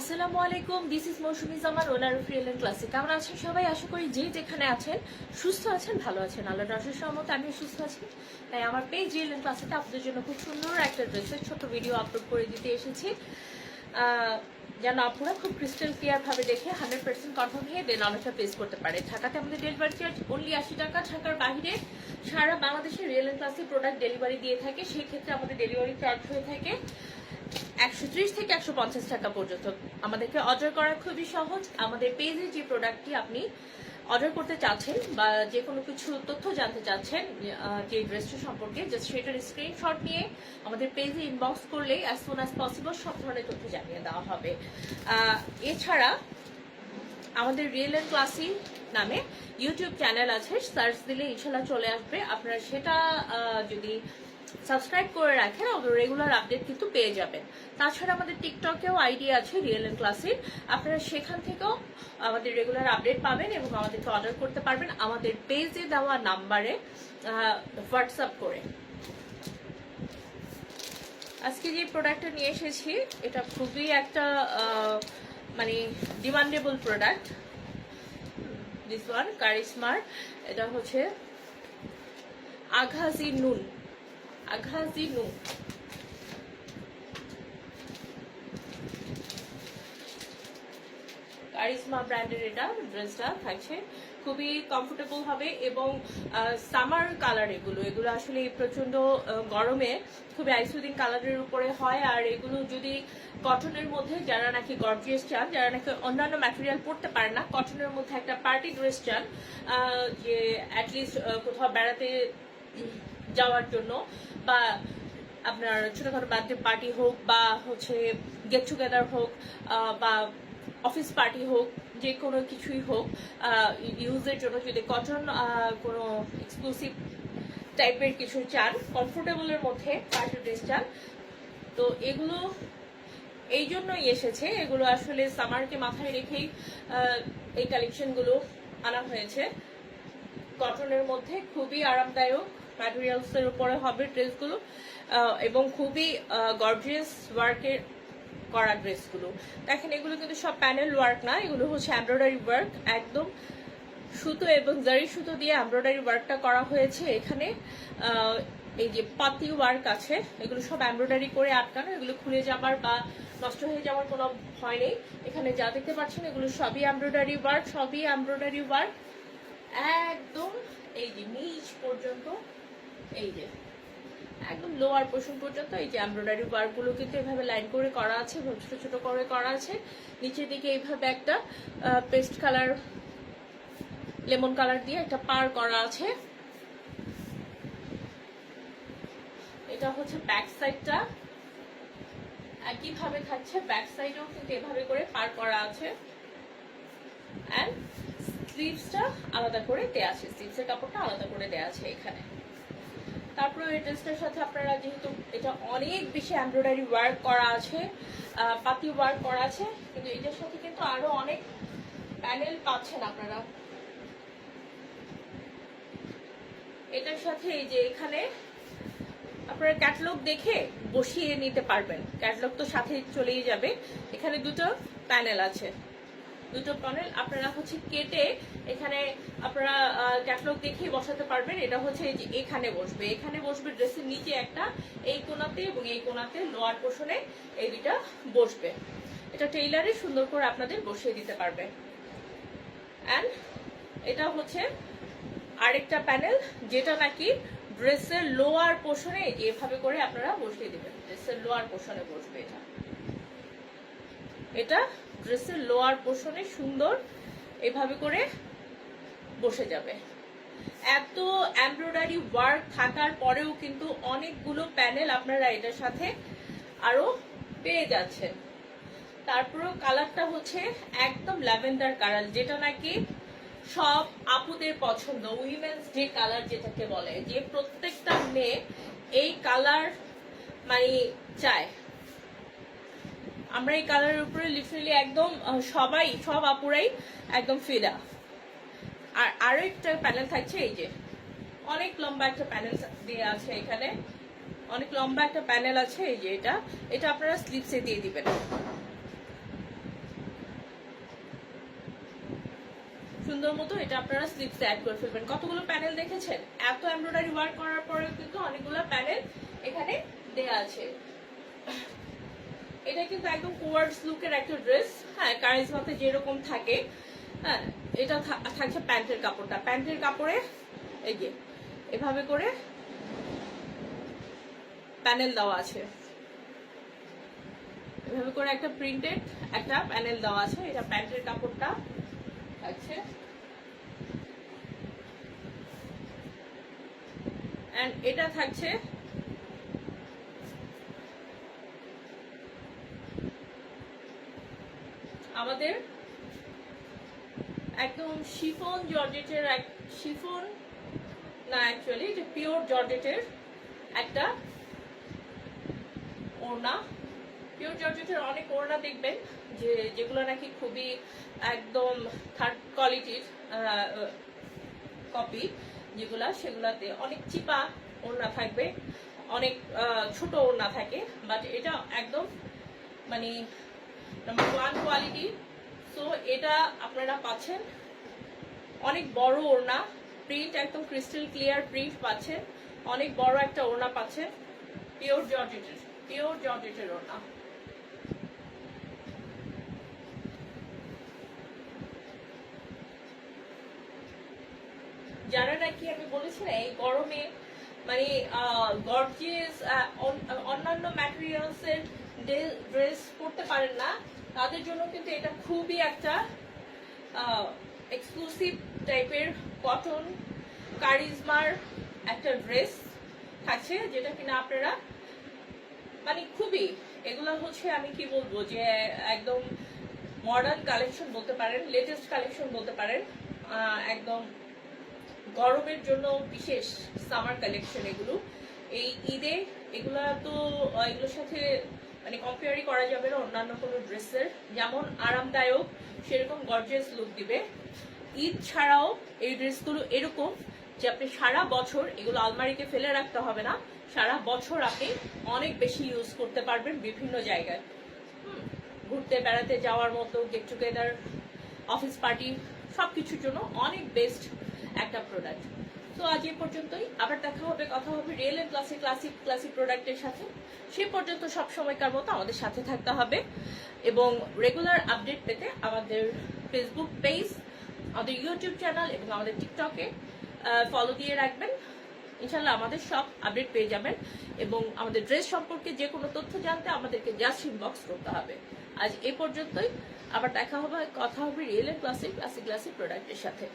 আসসালামু আলাইকুম this is Mousumi Zaman ওনার ফ্রিলেন ক্লাসে কেমন আছেন সবাই? আশা করি যে যেখানে আছেন, সুস্থ আছেন, ভালো আছেন। আল্লাহ রসের সহমত আমি সুস্থ আছি। তাই আমার পেজ রিয়েলেন ক্লাসেতে আপনাদের জন্য খুব সুন্দর একটা ড্রেসের ছোট ভিডিও আপলোড করে দিতে এসেছি। যেন আপনারা খুব ক্রিস্টাল ক্লিয়ার ভাবে দেখে হান্ড্রেড পার্সেন্ট কনফার্ম হয়ে দেন অনেকটা প্লেস করতে পারে। ঢাকাতে আমাদের ডেলিভারি চার্জ অনলি আশি টাকা, ঢাকার বাইরে সারা বাংলাদেশে রিয়েলেন ক্লাসে প্রোডাক্ট ডেলিভারি দিয়ে থাকে। সেই ক্ষেত্রে আমাদের ডেলিভারি চার্জ হয়ে থাকে একশো ত্রিশ থেকে একশো পঞ্চাশ টাকা পর্যন্ত। আমাদেরকে অর্ডার করা খুবই সহজ। আমাদের পেজে যে প্রোডাক্টটি আপনি অর্ডার করতে চাচ্ছেন বা যে কোনো কিছু তথ্য জানতে চাচ্ছেন যে ড্রেসটা সম্পর্কে জাস্ট সেটার স্ক্রিনশট নিয়ে আমাদের পেজে ইনবক্স করলেই অ্যাজ সুন অ্যাজ পসিবল সব ধরনের তথ্য জানিয়ে দেওয়া হবে। এছাড়া আমাদের রিয়েল এন্ড ক্লাসি নামে ইউটিউব চ্যানেল আছে। সার্চ দিলে ইনশাল্লাহ চলে আসবে। আপনারা সেটা যদি সাবস্ক্রাইব করে রাখেন রেগুলার আপডেট কিন্তু পেয়ে যাবেন। তাছাড়া আমাদের টিকটকেও আইডি আছে রিয়েল এন্ড ক্লাসের আপনারা সেখান থেকেও আমাদের রেগুলার আপডেট পাবেন এবং আমাদেরকে অর্ডার করতে পারবেন আমাদের পেজে দেওয়া নাম্বারে হোয়াটসঅ্যাপ করে। আজকে যে প্রোডাক্টটা নিয়ে এসেছি, এটা খুবই একটা মানে ডিমান্ডেবল প্রোডাক্ট দিস ওয়ান কারিশমার এটা হচ্ছে আঘাজি নুন আঘাজি নুন কারিশমা ব্র্যান্ডের এটা ড্রেসটা থাকছে খুবই কমফোর্টেবল হবে এবং সামার কালার এগুলো এগুলো আসলে প্রচণ্ড গরমে খুবই আইসুদিন কালারের উপরে হয়। আর এগুলো যদি কটনের মধ্যে, যারা নাকি গর্জিয়াস চান, যারা নাকি অন্যান্য ম্যাটেরিয়াল পরতে পারে না কটনের মধ্যে একটা পার্টি ড্রেস চান যে অ্যাটলিস্ট কোথাও বেড়াতে যাওয়ার জন্য বা আপনার ছোটখাটো বার্থডে পার্টি হোক বা হচ্ছে গেট টুগেদার হোক বা অফিস পার্টি হোক, যে কোনো কিছুই হোক ইউজের জন্য যদি কটন কোনো এক্সক্লুসিভ টাইপের কিছু চান কমফোর্টেবলের মধ্যে পার্টি ড্রেস চান, তো এগুলো এই জন্যই এসেছে। এগুলো আসলে সামারকে মাথায় রেখেই এই কালেকশনগুলো আনা হয়েছে। কটনের মধ্যে খুবই আরামদায়ক ম্যাটেরিয়ালস এর উপরে হবে ড্রেসগুলো এবং খুবই গর্জিয়াস ওয়ার্কের করা ড্রেসগুলো দেখেন, এগুলো কিন্তু সব প্যানেল ওয়ার্ক না, এগুলো হচ্ছে এমব্রয়ডারি ওয়ার্ক একদম সুতো এবং জারি সুতো দিয়ে এমব্রয়ডারি ওয়ার্কটা করা হয়েছে এখানে। এই যে পাতি ওয়ার্ক আছে, এগুলো সব এমব্রয়ডারি করে আটকানো, এগুলো খুলে যাবার বা নষ্ট হয়ে যাওয়ার কোনো ভয় নেই। এখানে যা দেখতে পাচ্ছেন, এগুলো সবই এমব্রয়ডারি ওয়ার্ক সবই এমব্রয়ডারি ওয়ার্ক একদম এই যে নিচ পর্যন্ত এই যে, একদম লোয়ার পোর্শন পর্যন্ত এই যে এমব্রয়ডারি ওয়ার্কগুলো কিন্তু এভাবে লাইন করে করা আছে, এবং ছোট ছোট করে করা আছে। নিচের দিকে এইভাবে একটা পেস্ট কালার লেমন কালার দিয়ে একটা পার করা আছে। এটা হচ্ছে ব্যাক সাইডটা একইভাবে থাকছে ব্যাক সাইডেও কিন্তু এভাবে করে পার করা আছে। অ্যান্ড স্লিভসটা আলাদা করে দেয়া আছে স্লিভসের কাপড়টা আলাদা করে দেয়া আছে এখানে। তারপরে এই ড্রেসটার সাথে আপনারা যেহেতু এটা অনেক বেশি এমব্রয়ডারি ওয়ার্ক করা আছে পাতি ওয়ার্ক করা আছে, কিন্তু এটার সাথে কিন্তু আরও অনেক প্যানেল পাচ্ছেন আপনারা। এটার সাথে এই যে এখানে আপনারা ক্যাটলগ দেখে বসিয়ে নিতে পারবেন। ক্যাটলগ তো সাথে চলেই যাবে। এখানে দুটো প্যানেল আছে। দুটো প্যানেল আপনারা হচ্ছে কেটে এখানে আপনারা ক্যাটালগ দেখে বসাতে পারবেন। এটা হচ্ছে এই যে এখানে বসবে। এখানে বসবে ড্রেসের নিচে একটা, এই কোনাতে এবং এই কোনাতে লোয়ার পোর্শনে এই দুইটা বসবে। এটা টেইলারে সুন্দর করে আপনাদের বসিয়ে দিতে পারবে। অ্যান্ড এটা হচ্ছে আরেকটা প্যানেল যেটা নাকি ড্রেসের লোয়ার পোর্শনে এভাবে করে আপনারা বসিয়ে দিবেন। ড্রেসের লোয়ার পোর্শনে বসবে এটা। এটা ড্রেসের লোয়ার পোর্শনে সুন্দর এভাবে করে বসে যাবে। এত এমব্রয়ডারি ওয়ার্ক থাকার পরেও কিন্তু অনেকগুলো প্যানেল আপনারা এটার সাথে আরও পেয়ে যাচ্ছেন। তারপরেও কালারটা হচ্ছে একদম ল্যাভেন্ডার কালার, যেটা নাকি সব আপুদের পছন্দ। উইমেন্স যে কালার যেটাকে বলে, যে প্রত্যেকটা মেয়ে এই কালার মানে চায়। আমরা এই কালারের উপরে লিটারেলি একদম সবাই, সব আপুরাই একদম ফিদা আর আরও একটা প্যানেল থাকছে, এই যে, অনেক লম্বা একটা প্যানেল দিয়ে আছে এখানে। অনেক লম্বা একটা প্যানেল আছে, এই যে এটা। এটা আপনারা স্লিপসে দিয়ে দিবেন। সুন্দর মতো এটা আপনারা স্লিপসে অ্যাড করে ফেলবেন। কতগুলো প্যানেল দেখেছেন? এত এমব্রয়ডারি ওয়ার্ক করার পরেও কিন্তু অনেকগুলো প্যানেল এখানে দেয়া আছে। এটা কিন্তু একদম কোয়ার্ডস লুকের একটা ড্রেস। হ্যাঁ কারিজমাতে যেরকম থাকে হ্যাঁ এটা থাকছে প্যান্টের কাপড়টা। প্যান্টের কাপড়ে, এই যে, এভাবে করে প্যানেল দেওয়া আছে। এভাবে করে একটা প্রিন্টেড একটা প্যানেল দেওয়া আছে। এটা প্যান্টের কাপড়টা থাকছে। এন্ড এটা থাকছে আমাদের একদম শিফন জর্জেটের এক, শিফন না অ্যাকচুয়ালি এটা পিওর জর্জেটের একটা ওড়না। পিওর জর্জেটের অনেক ওড়না দেখবেন যে, যেগুলো নাকি খুবই একদম থার্ড কোয়ালিটির কপি যেগুলা, সেগুলাতে অনেক চিপা ওড়না থাকবে, অনেক ছোট ওড়না থাকে বাট এটা একদম মানে নাম্বার ওয়ান কোয়ালিটি সো এটা আপনারা পাচ্ছেন। অনেক বড় ওড়না। প্রিন্ট একদম ক্রিস্টাল ক্লিয়ার প্রিন্ট পাচ্ছেন। অনেক বড় একটা ওড়না পাচ্ছেন। পিওর জর্জেটের পিওর জর্জেটের ওড়না। যারা নাকি আমি বলেছি না, এই গরমে মানে গর্জিয়াস অন্যান্য ম্যাটেরিয়ালস এর ড্রেস পরতে পারেন না। তাদের জন্য কিন্তু এটা খুবই একটা এক্সক্লুসিভ টাইপের কটন কারিজমার একটা ড্রেস থাকছে, যেটা কিনা আপনারা মানে খুবই, এগুলো হচ্ছে আমি কি বলব যে একদম মডার্ন কালেকশন বলতে পারেন লেটেস্ট কালেকশন বলতে পারেন একদম গরমের জন্য বিশেষ সামার কালেকশন এগুলো। এই ঈদে এগুলা তো এগুলোর সাথে মানে কম্পেয়ারই করা যাবে না অন্যান্য কোনো ড্রেসের। যেমন আরামদায়ক, সেরকম গর্জিয়াস লুক দিবে। ঈদ ছাড়াও এই ড্রেসগুলো এরকম যে আপনি সারা বছর এগুলো আলমারিতে ফেলে রাখতে হবে না, সারা বছর আপনি অনেক বেশি ইউজ করতে পারবেন বিভিন্ন জায়গায়। ঘুরতে, বেড়াতে যাওয়ার মতো গেট টুগেদার অফিস পার্টি সবকিছুর জন্য অনেক বেস্ট একটা প্রোডাক্ট তো আজ এ পর্যন্তই। আবার দেখা হবে, কথা হবে real and classic classic classic প্রোডাক্টের সাথে। সে পর্যন্ত সব সময়কার মতো আমাদের সাথে থাকতে হবে এবং রেগুলার আপডেট পেতে আমাদের ফেসবুক পেজ আমাদের ইউটিউব চ্যানেল এবং আমাদের টিকটকে ফলো দিয়ে রাখবেন। ইনশাল্লাহ আমাদের সব আপডেট পেয়ে যাবেন এবং আমাদের ড্রেস সম্পর্কে যে কোনো তথ্য জানতে আমাদেরকে জাস্ট ইনবক্স করতে হবে। আজ এ পর্যন্তই। আবার দেখা হবে, কথা হবে রিয়েল ক্লাসিক ক্লাসিক ক্লাসিক প্রোডাক্টের সাথে।